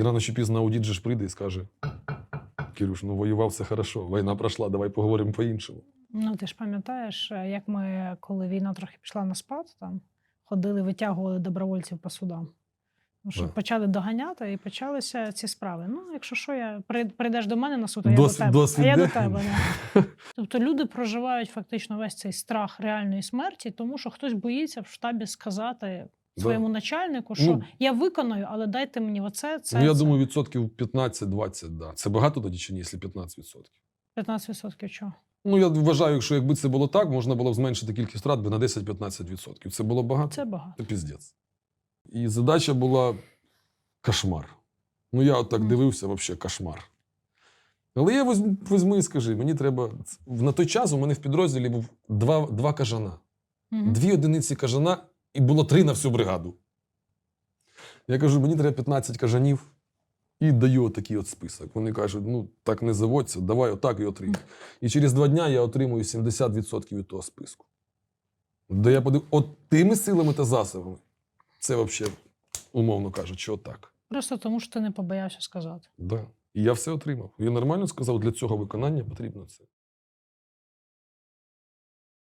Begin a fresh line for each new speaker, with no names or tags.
І рано чи пізно аудит же ж прийде і скаже: Кирюш, ну воював все хорошо, війна пройшла, давай поговоримо по-іншому.
Ну, ти ж пам'ятаєш, е, як ми, коли війна трохи пішла на спад, там ходили, витягували добровольців по судам. Ну, що почали доганяти і почалися ці справи. Ну, якщо що, я прийдеш до мене на суд, а я до тебе. а я до тебе. Да. Тобто люди проживають фактично весь цей страх реальної смерті, тому що хтось боїться в штабі сказати. Своєму начальнику, що
Ну,
я виконую, але дайте мені оце, це.
ну, я
це.
думаю, відсотків 15-20, да. Це багато тоді чи ні, якщо 15 відсотків?
15% чого?
Ну, я вважаю, що якби це було так, можна було б зменшити кількість втрат би на 10-15 відсотків. Це було багато?
Це багато.
Це піздець. І задача була кошмар. Ну, я от так дивився, взагалі кошмар. Але я візьму, візьми і скажи, мені треба. На той час у мене в підрозділі був два, два кажана.
Мгм.
Дві одиниці кажана, і було три на всю бригаду. Я кажу, мені треба 15 кажанів і даю отакий от список. Вони кажуть, ну так не заводься, давай отак і отримай. І через два дня я отримую 70% від того списку. Де я подив, от тими силами та засобами. Це взагалі, умовно кажучи, отак.
Просто тому, що ти не побоявся сказати.
Да. І я все отримав. Я нормально сказав, для цього виконання потрібно це.